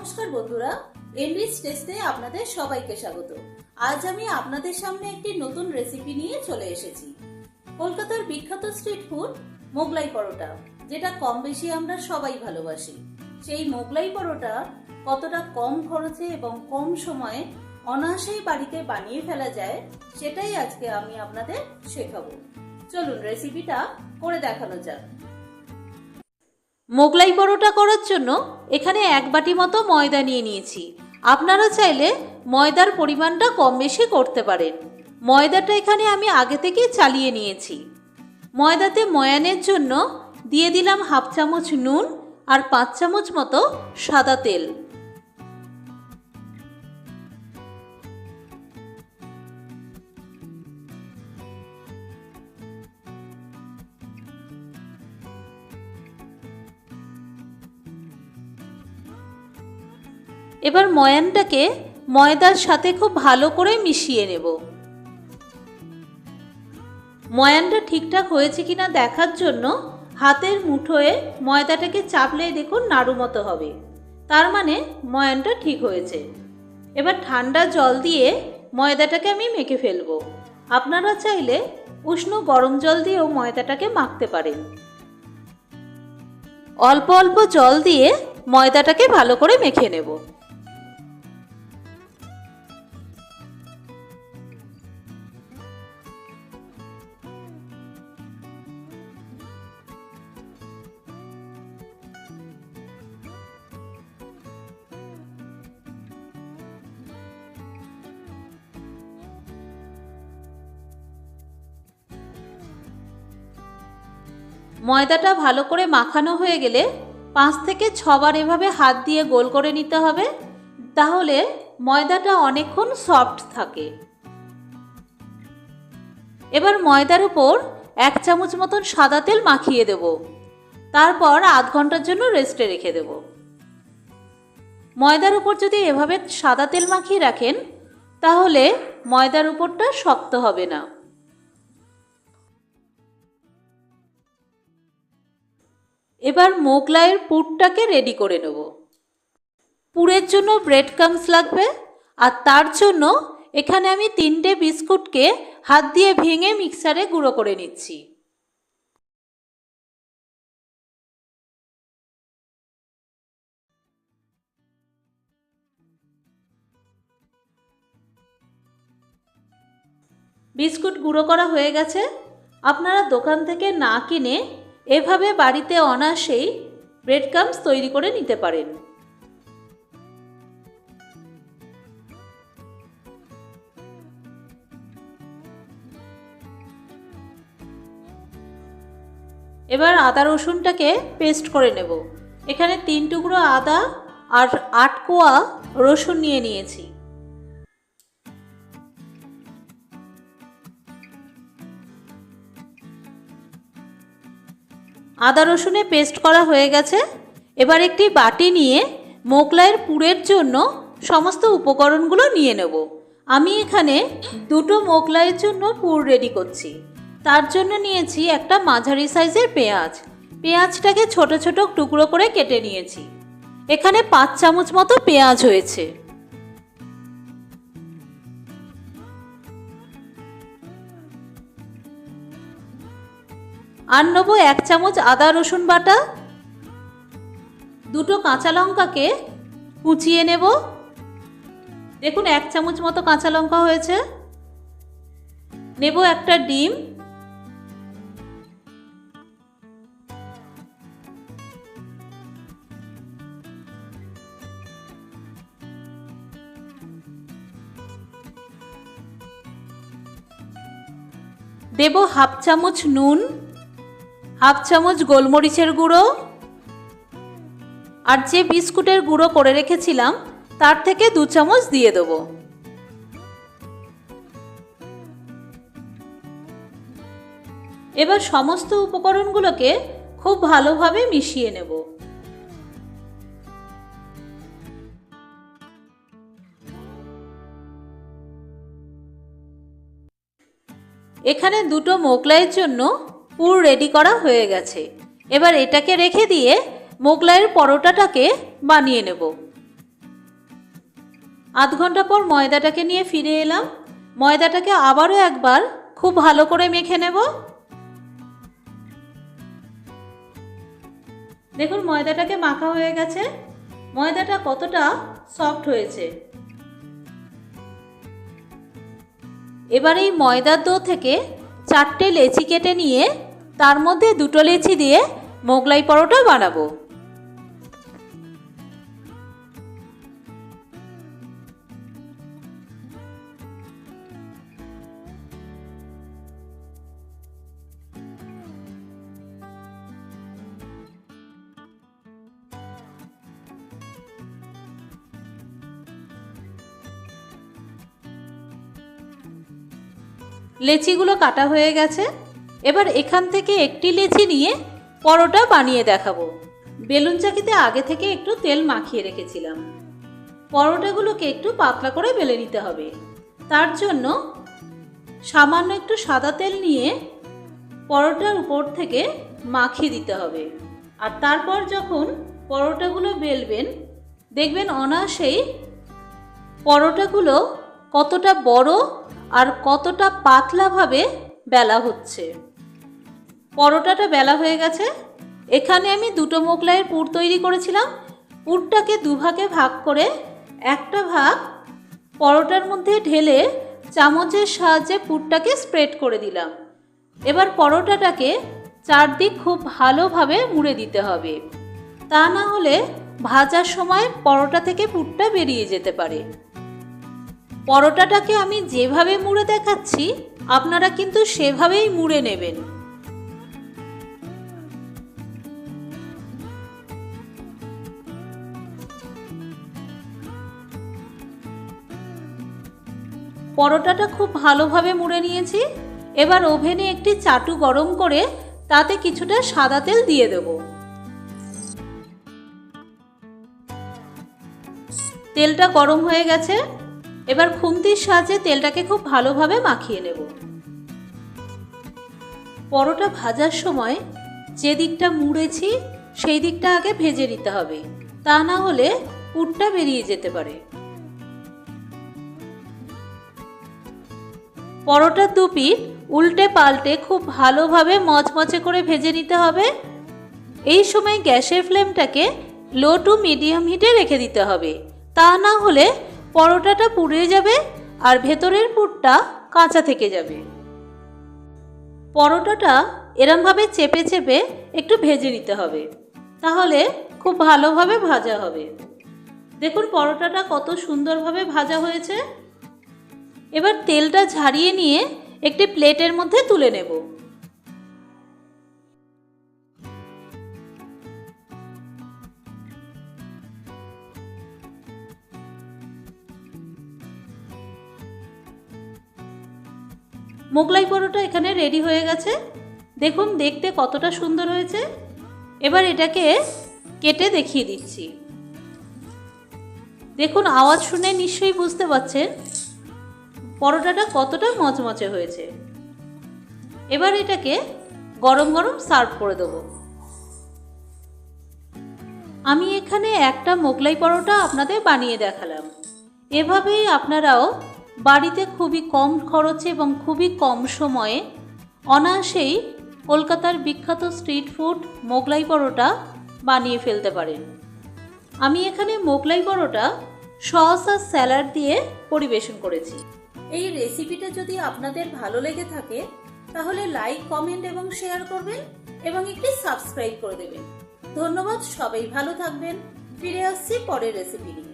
নমস্কার বন্ধুরা টেস্টে আপনাদের সবাইকে স্বাগত। আজ আমি আপনাদের সামনে একটি নতুন রেসিপি নিয়ে চলে এসেছি। কলকাতার বিখ্যাত স্ট্রিট ফুড মোগলাই পরোটা, যেটা কম বেশি আমরা সবাই ভালোবাসি। সেই মোগলাই পরোটা কতটা কম খরচে এবং কম সময়ে অনায়াসেই বাড়িতে বানিয়ে ফেলা যায়, সেটাই আজকে আমি আপনাদের শেখাবো। চলুন রেসিপিটা করে দেখানো যাক। মোগলাই পরোটা করার জন্য এখানে এক বাটি মতো ময়দা নিয়ে নিয়েছি। আপনারা চাইলে ময়দার পরিমাণটা কম বেশি করতে পারেন। ময়দাটা এখানে আমি আগে থেকে চালিয়ে নিয়েছি। ময়দাতে ময়ানের জন্য দিয়ে দিলাম হাফ চামচ নুন আর পাঁচ চামচ মতো সাদা তেল। এবার ময়ানটাকে ময়দার সাথে খুব ভালো করে মিশিয়ে নেব। ময়ানটা ঠিকঠাক হয়েছে কিনা দেখার জন্য হাতের মুঠোয় ময়দাটাকে চাপলে দেখুন নাড়ু মতো হবে। তার মানে ময়ানটা ঠিক হয়েছে। এবার ঠান্ডা জল দিয়ে ময়দাটাকে আমি মেখে ফেলব। আপনারা চাইলে উষ্ণ গরম জল দিয়েও ময়দাটাকে মাখতে পারেন। অল্প অল্প জল দিয়ে ময়দাটাকে ভালো করে মেখে নেব। ময়দাটা ভালো করে মাখানো হয়ে গেলে পাঁচ থেকে ছবার এভাবে হাত দিয়ে গোল করে নিতে হবে, তাহলে ময়দাটা অনেকক্ষণ সফট থাকে। এবার ময়দার উপর এক চামচ মতন সাদা তেল মাখিয়ে দেব। তারপর আধ ঘণ্টার জন্য রেস্টে রেখে দেব। ময়দার উপর যদি এভাবে সাদা তেল মাখিয়ে রাখেন, তাহলে ময়দার উপরটা শক্ত হবে না। এবার মোগলাইয়ের পুরটাকে রেডি করে নেব। পুরের জন্য ব্রেড কামস লাগবে, আর তার জন্য এখানে আমি তিনটে বিস্কুটকে হাত দিয়ে ভেঙে মিক্সারে গুঁড়ো করে নিচ্ছি। বিস্কুট গুঁড়ো করা হয়ে গেছে। আপনারা দোকান থেকে না কিনে এভাবে বাড়িতে অনায়াসেই ব্রেড কামস তৈরি করে নিতে পারেন। এবার আদা রসুনটাকে পেস্ট করে নেব। এখানে তিন টুকরো আদা আর আট কোয়া রসুন নিয়ে নিয়েছি। আদা রসুনে পেস্ট করা হয়ে গেছে। এবার একটি বাটি নিয়ে মোগলাইয়ের পুরের জন্য সমস্ত উপকরণগুলো নিয়ে নেব। আমি এখানে দুটো মোগলাইয়ের জন্য পুর রেডি করছি। তার জন্য নিয়েছি একটা মাঝারি সাইজের পেঁয়াজ। পেঁয়াজটাকে ছোট ছোট টুকরো করে কেটে নিয়েছি। এখানে পাঁচ চামচ মতো পেঁয়াজ হয়েছে। আর নেব এক চামচ আদা রসুন বাটা। দুটো কাঁচা লঙ্কাকে কুচিয়ে নেব। দেখুন, এক চামচ মতো কাঁচা লঙ্কা হয়েছে। নেব একটা ডিম। দেব হাফ চামচ নুন। হাফ চামচ গোলমরিচের গুঁড়ো আর যে বিস্কুটের গুঁড়ো করে রেখেছিলাম, তার থেকে দু চামচ দিয়ে দেবো। এবার সমস্ত উপকরণগুলোকে খুব ভালোভাবে মিশিয়ে নেব। এখানে দুটো মোগলাইয়ের জন্য পুর রেডি করা হয়ে গেছে। এবার এটাকে রেখে দিয়ে মোগলাইয়ের পরোটাটাকে বানিয়ে নেব। আধ ঘণ্টা পর ময়দাটাকে নিয়ে ফিরে এলাম। ময়দাটাকে আবারও একবার খুব ভালো করে মেখে নেব। দেখুন, ময়দাটাকে মাখা হয়ে গেছে। ময়দাটা কতটা সফট হয়েছে। এবার এই ময়দার ডো থেকে চারটে লেচি কেটে নিয়ে তার মধ্যে দুটো লেচি দিয়ে মোগলাই পরোটা বানাবো। লেচিগুলো কাটা হয়ে গেছে। এবার এখান থেকে একটি লেচি নিয়ে পরোটা বানিয়ে দেখাবো। বেলুন চাকিতে আগে থেকে একটু তেল মাখিয়ে রেখেছিলাম। পরোটাগুলোকে একটু পাতলা করে বেলে নিতে হবে। তার জন্য সামান্য একটু সাদা তেল নিয়ে পরোটার উপর থেকে মাখিয়ে দিতে হবে। আর তারপর যখন পরোটাগুলো বেলবেন, দেখবেন অনায়াসেই পরোটাগুলো কতটা বড় আর কতটা পাতলাভাবে বেলা হচ্ছে। পরোটাটা বেলা হয়ে গেছে। এখানে আমি দুটো মোগলাইয়ের পুর তৈরি করেছিলাম। পুরটাকে দুভাগে ভাগ করে একটা ভাগ পরোটার মধ্যে ঢেলে চামচের সাহায্যে পুরটাকে স্প্রেড করে দিলাম। এবার পরোটাটাকে চারদিক খুব ভালোভাবে মুড়ে দিতে হবে। তা না হলে ভাজার সময় পরোটা থেকে পুরটা বেরিয়ে যেতে পারে। পরোটাটাকে আমি যেভাবে মুড়ে দেখাচ্ছি, আপনারা কিন্তু সেভাবেই মুড়ে নেবেন। পরোটাটা খুব ভালোভাবে মুড়ে নিয়েছি। এবার ওভেনে একটি চাটু গরম করে তাতে কিছুটা সাদা তেল দিয়ে দেব। তেলটা গরম হয়ে গেছে। এবার খুন্তির সাহায্যে তেলটাকে খুব ভালোভাবে মাখিয়ে নেব। পরোটা ভাজার সময় যে দিকটা মুড়েছি, সেই দিকটা আগে ভেজে নিতে হবে। তা না হলে পুরটা বেরিয়ে যেতে পারে। পরোটার দুপিট উল্টে পাল্টে খুব ভালোভাবে মচমচে করে ভেজে নিতে হবে। এই সময় গ্যাসের ফ্লেমটাকে লো টু মিডিয়াম হিটে রেখে দিতে হবে। তা না হলে পরোটাটা পুড়ে যাবে আর ভেতরের পুরটা কাঁচা থেকে যাবে। পরোটাটা এরমভাবে চেপে চেপে একটু ভেজে নিতে হবে। তাহলে খুব ভালোভাবে ভাজা হবে। দেখুন পরোটাটা কত সুন্দরভাবে ভাজা হয়েছে। এবার তেলটা ঝারিয়ে নিয়ে একটি প্লেটের মধ্যে তুলে নেব। মোগলাই পরোটা এখানে রেডি হয়ে গেছে। দেখুন, দেখতে কতটা সুন্দর হয়েছে। এবার এটাকে কেটে দেখিয়ে দিচ্ছি। দেখুন, আওয়াজ শুনে নিশ্চয়ই বুঝতে পারছেন পরোটাটা কতটা মচমচে হয়েছে? এবার এটাকে গরম গরম সার্ভ করে দেবো। আমি এখানে একটা মোগলাই পরোটা আপনাদের বানিয়ে দেখালাম। এভাবেই আপনারাও বাড়িতে খুবই কম খরচে এবং খুবই কম সময়ে অনায়াসেই কলকাতার বিখ্যাত স্ট্রিট ফুড মোগলাই পরোটা বানিয়ে ফেলতে পারেন। আমি এখানে মোগলাই পরোটা সস আর স্যালাড দিয়ে পরিবেশন করেছি। এই রেসিপিটা যদি আপনাদের ভালো লেগে থাকে, তাহলে লাইক কমেন্ট এবং শেয়ার করবেন এবং একটি সাবস্ক্রাইব করে দেবেন। ধন্যবাদ, সবাই ভালো থাকবেন। ফিরে আসছি পরের রেসিপি নিয়ে।